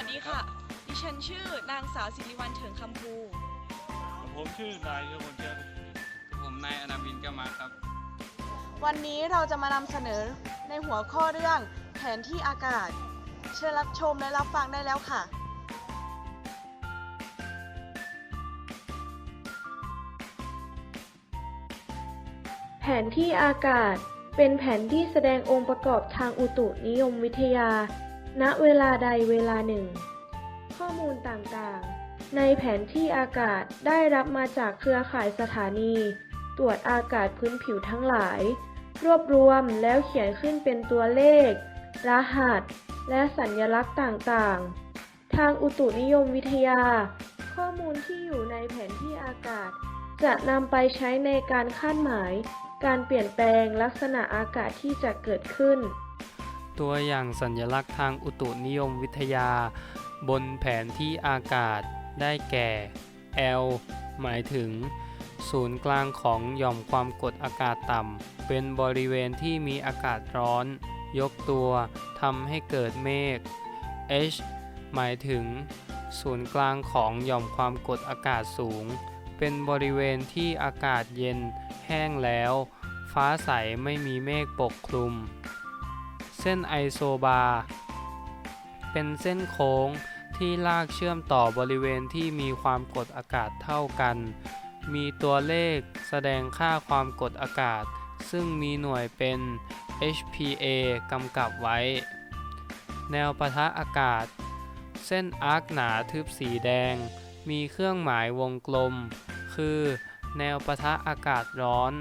วัสดีค่ะ ดิฉันชื่อนางสาวสิริวัลเถิงคำภู ผมชื่อนายกมลเชียรผมนายอนาวินแก้วมาครับ วันนี้เราจะมานำเสนอในหัวข้อเรื่องแผนที่อากาศ เชิญรับชมและรับฟังได้แล้วค่ะแผนที่อากาศเป็นแผนที่แสดงองค์ประกอบทางอุตุนิยมวิทยา ณเวลาใดเวลาหนึ่ง ข้อมูลต่างๆ ในแผนที่อากาศได้รับมาจากเครือข่ายสถานี ตรวจอากาศพื้นผิวทั้งหลาย รวบรวมแล้วเขียนขึ้นเป็นตัวเลข รหัส และสัญลักษณ์ต่างๆ ทางอุตุนิยมวิทยา ข้อมูลที่อยู่ในแผนที่อากาศ จะนำไปใช้ในการคาดหมาย การเปลี่ยนแปลงลักษณะอากาศที่จะเกิดขึ้น ตัวอย่างสัญลักษณ์ทางอุตุนิยมวิทยา บนแผนที่อากาศได้แก่ L หมายถึง ศูนย์กลางของหย่อมความกดอากาศต่ำ เป็นบริเวณที่มีอากาศร้อน ยกตัวทำให้เกิดเมฆ H หมายถึง ศูนย์กลางของหย่อมความกดอากาศสูง เป็นบริเวณที่อากาศเย็นแห้งแล้ว ฟ้าใสไม่มีเมฆปกคลุม เส้นไอโซบาร์เป็นเส้นโค้งที่ลากเชื่อมต่อบริเวณที่มีความกดอากาศเท่ากัน มีตัวเลขแสดงค่าความกดอากาศ ซึ่งมีหน่วยเป็น HPA กำกับไว้ แนวปะทะอากาศ เส้นอาร์คหนาทึบสีแดง มีเครื่องหมายวงกลม คือ แนวปะทะอากาศร้อน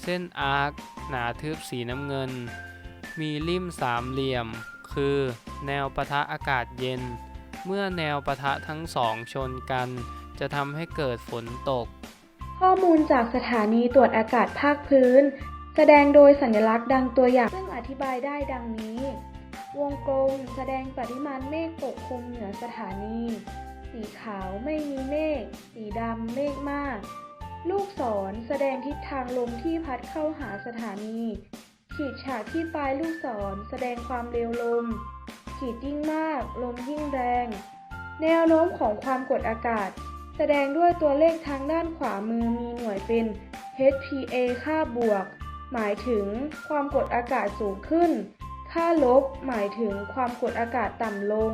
เส้นอาร์คหนาทึบสีน้ำเงิน มีริมสามเหลี่ยม คือแนวปะทะอากาศเย็น เมื่อแนวปะทะทั้งสองชนกัน จะทำให้เกิดฝนตก ข้อมูลจากสถานีตรวจอากาศภาคพื้น แสดงโดยสัญลักษณ์ดังตัวอย่าง ซึ่งอธิบายได้ดังนี้ วงกลมแสดงปริมาณเมฆปกคลุมเหนือสถานี สีขาวไม่มีเมฆ สีดำเมฆมาก ลูกศรแสดงทิศทางลมที่พัดเข้าหาสถานี ขีดฉากที่ปลายลูกศรแสดงความเร็วลม ขีดยิ่งมาก ลมยิ่งแรง แนวโน้มของความกดอากาศ แสดงด้วยตัวเลขทางด้านขวามือมีหน่วยเป็น HPA ค่าบวก หมายถึงความกดอากาศสูงขึ้น ค่าลบ หมายถึงความกดอากาศต่ำลง